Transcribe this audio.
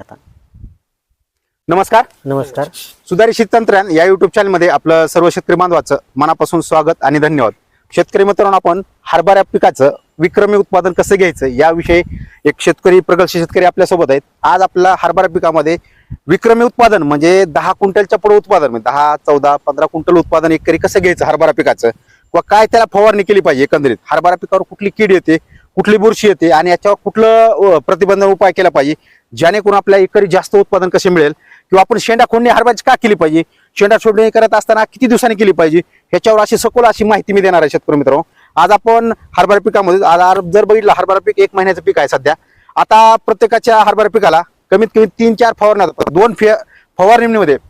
आता. नमस्कार. नमस्कार. सुधारित शेततंत्रज्ञान या युट्यूब चॅनलमध्ये आपलं सर्व शेतकरी बांधवाचं मनापासून स्वागत आणि धन्यवाद. शेतकरी मित्रांनो आपण हरभरा पिकाचं विक्रमी उत्पादन कसं घ्यायचं याविषयी एक शेतकरी प्रगतशील शेतकरी आपल्यासोबत आहेत. आज आपल्या हरभरा पिकामध्ये विक्रमी उत्पादन म्हणजे दहा क्विंटलच्या पुढे उत्पादन म्हणजे दहा चौदा पंधरा क्विंटल उत्पादन एकरी कसं घ्यायचं हरभरा पिकाचं? किंवा काय त्याला फवारणी केली पाहिजे एकंदरीत? हरभरा पिकावर कुठली कीड येते? कुठली बुरशी येते आणि याच्यावर कुठलं प्रतिबंध उपाय केला पाहिजे? जेणेकरून आपल्या एकरी जास्त उत्पादन कसे मिळेल? किंवा आपण शेंडा खोडणी हरभऱ्याची का केली पाहिजे? शेंडा छोडणी करत असताना किती दिवसांनी केली पाहिजे? ह्याच्यावर अशी सखोल अशी माहिती मी देणार आहे शेतकरी मित्रांनो. आज आपण हरभरा पिकामध्ये आज जर बघितलं हरभरा पीक एक महिन्याचं पीक आहे सध्या. आता प्रत्येकाच्या हरभरा पिकाला कमीत कमी तीन चार फवारण्या दोन फे फवारणीमध्ये